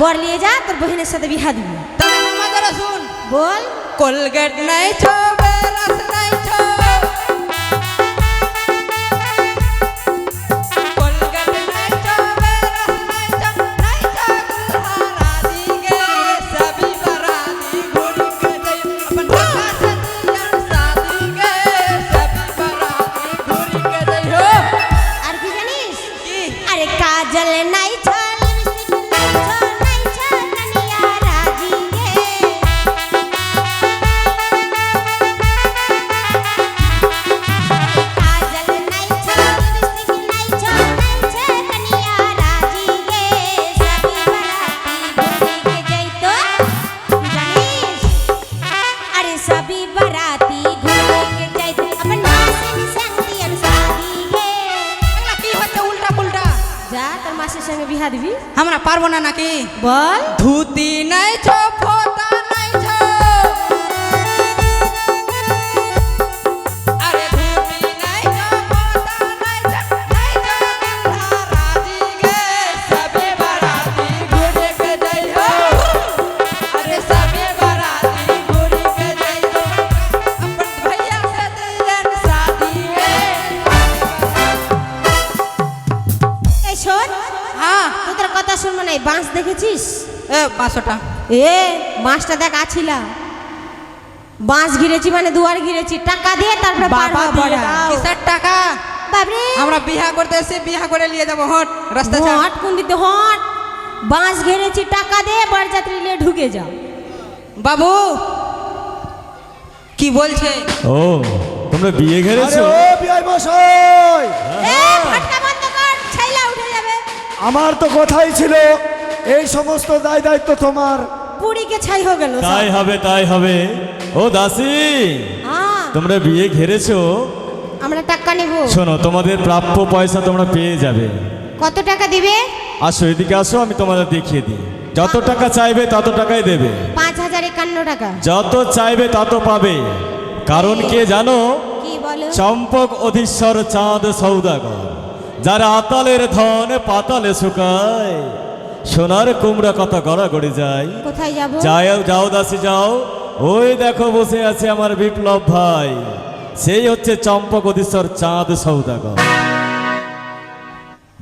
বর নিয়ে যা তোর বহিনের সাথে বিহা দিবি তবে আমার কথা শুন বল কোলগেট নাই ছো বেরাস নাই ছো কোলগেট নাই দিবি আমরা পারব না নাকি? বল। ধুতি নাই ছো এ পাঁচশোটা। এ বাঁশটা দেখ আছিলা। বাঁশ ঘিরেছি মানে দুয়ার ঘিরেছি। টাকা দিয়ে তারপরে পার বাবা কিসের টাকা? বাবরে। আমরা বিয়া করতে এসে বিয়া করে নিয়ে যাব হট রাস্তা ছাড় হট কোন দিতে হট। বাঁশ ঘিরেছি টাকা দিয়ে বরযাত্রী নিয়ে ঢুকে যাও। বাবু কি বলছে? ও তোমরা বিয়ে ঘেরেছো? ও বিআই মশাই! এ ফটকা বন্ধ কর ছাইলা উঠে যাবে। আমার তো কথাই ছিল এই সমস্ত দায় দায়িত্ব তোমার। পুরীকে ছাই হয়ে গেল তাই হবে তাই হবে। ও দাসী তোমরা বিয়ে ঘেরেছো? আমরা টাকা নেব। শোনো তোমাদের প্রাপ্য পয়সা তোমরা পেয়ে যাবে। কত টাকা দিবে? আসো এদিকে আসো আমি তোমাদের দেখিয়ে দিই। যত টাকা চাইবে তত টাকাই দেবে। পাঁচ হাজার একান্ন টাকা। যত চাইবে তত পাবে। কারণ কে জানো? কি বলো? চম্পক অধীশ্বর চাঁদ সৌদাগর যারা আতালের ধন পাতালে শুকায়। সোনার কুমড়া কত গড়াগড়ি যায়। কোথায় যাব? যাও যাও দাসী যাও। ওই দেখো বসে আছে আমার বিপ্লব ভাই। সেই হচ্ছে চম্পক অধীশ্বর চাঁদ সৌদাগর।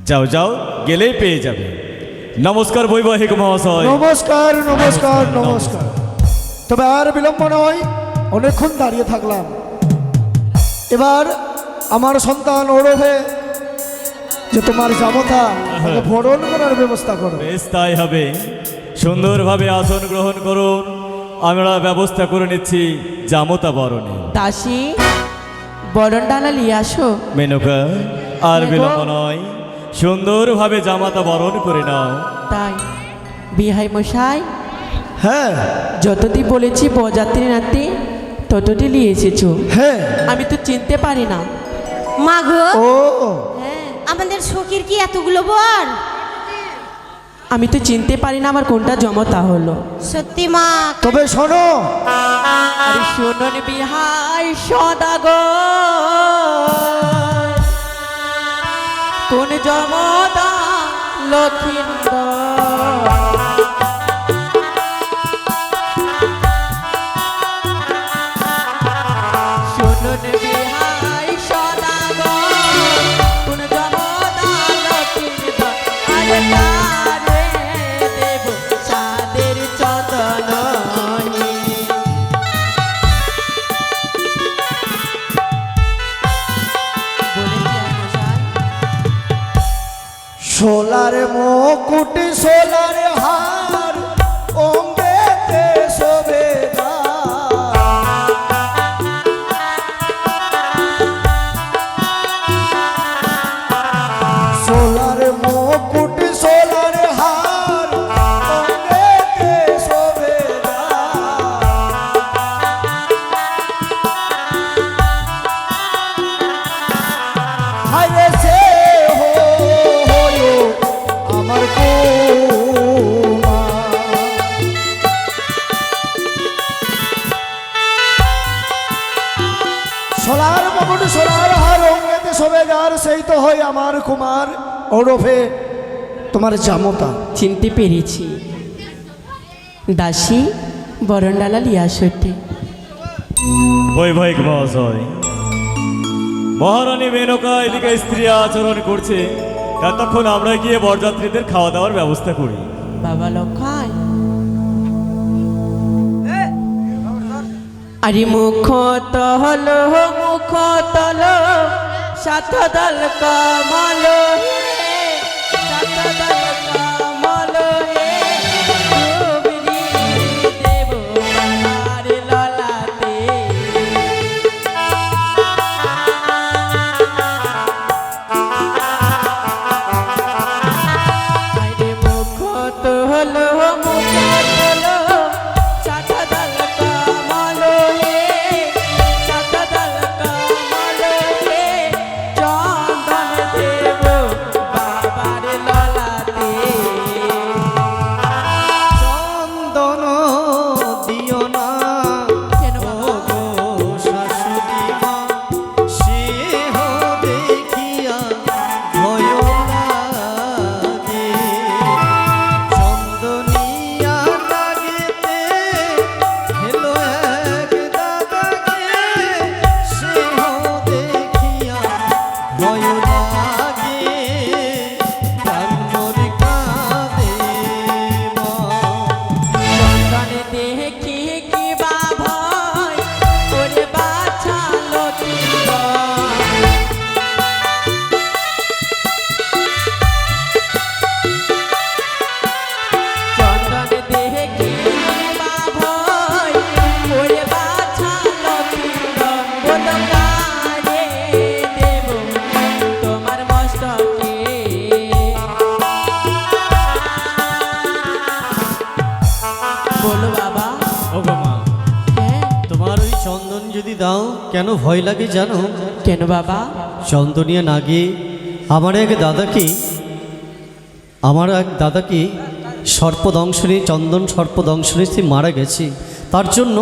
যাও যাও গেলেই পেয়ে যাবে। নমস্কার বৈবাহিক মহাশয়। নমস্কার নমস্কার নমস্কার। তবে আর বিলম্ব নয় অনেকক্ষণ দাঁড়িয়ে থাকলাম। এবার আমার সন্তান ওরভে যে তোমার জামতা ভরণ করার ব্যবস্থা করো। বেশ তাই হবে। সুন্দরভাবে আসন গ্রহণ করুন। আমরা ব্যবস্থা করে নিচ্ছি জামতা বরণে। দাসী বরণ ডালা নিয়ে আসো। মেনকা আর বিলম্ব নয়। সুন্দরভাবে জামাতা বরণ করে নাও। তাই। বিহাই মশাই হ্যাঁ। যতটি বলেছি বরযাত্রী নাতি ততটি নিয়ে এসেছ। হ্যাঁ। আমি তো চিনতে পারি না। মাগো ও ও। আমাদের সখীর কি এতগুলো বর? আমি তো চিনতে পারি না আমার কোনটা জমতা হলো। সত্যি মা তবে শোনো। আরে শোনন বিহাই সদাগ কোন জমতা লক্ষিন্দর সোলার মুকুট সোলার হার অঙ্গেতে শোভে। সোলার হয় আমার কুমার ওরফে তোমার জামতা। চিনতে পেরেছি। দাসী বরণডালা লিয়াসটি। বৈবাহিক মহাশয়। মহারানী মেনকা এদিকে স্ত্রী আচরণ করছে। ততক্ষণ আমরা গিয়ে বরযাত্রীদের খাওয়া দাওয়ার ব্যবস্থা করি। বাবা লক্ষায়। আরে মুখ তহল মুখ তল। সাত দল কমল হে সাত দল কমল হে। ডুবরি দেব আর ললাতে। আরে মুখ তহল মুখ। চন্দন যদি দাও কেন ভয় লাগে জানো? কেন বাবা? চন্দনিয়া নাগে আমার এক দাদাকে আমার এক দাদাকে সর্পদংশনে চন্দন সর্পদংশনে সে মারা গেছে। তার জন্য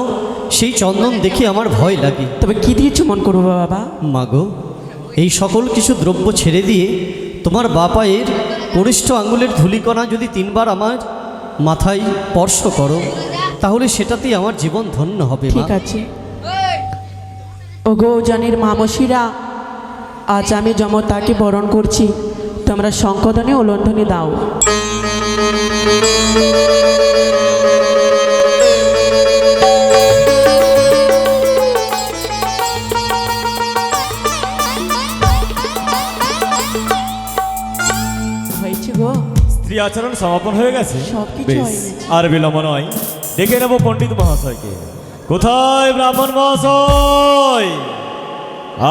সেই চন্দন দেখে আমার ভয় লাগে। তবে কি দিয়ে চুমন করব বাবা? মাগো এই সকল কিছু দ্রব্য ছেড়ে দিয়ে তোমার বাপায়ের কনিষ্ঠ আঙ্গুলের ধুলিকণা যদি তিনবার আমার মাথায় স্পর্শ করো তাহলে সেটাতেই আমার জীবন ধন্য হবে ঠিক আছে। ও গো জানির মামসিরা আজ আমি যমতাকে বরণ করছি। তোমরা শঙ্কদনে ওলন্ধনে দাও। স্ত্রী আচরণ সমাপন হয়ে গেছে। হয়ে। আর বিলম্ব নয়। ডেকে নেব পণ্ডিত মহাশয়কে। কোথায় ব্রাহ্মণ মহাশয়?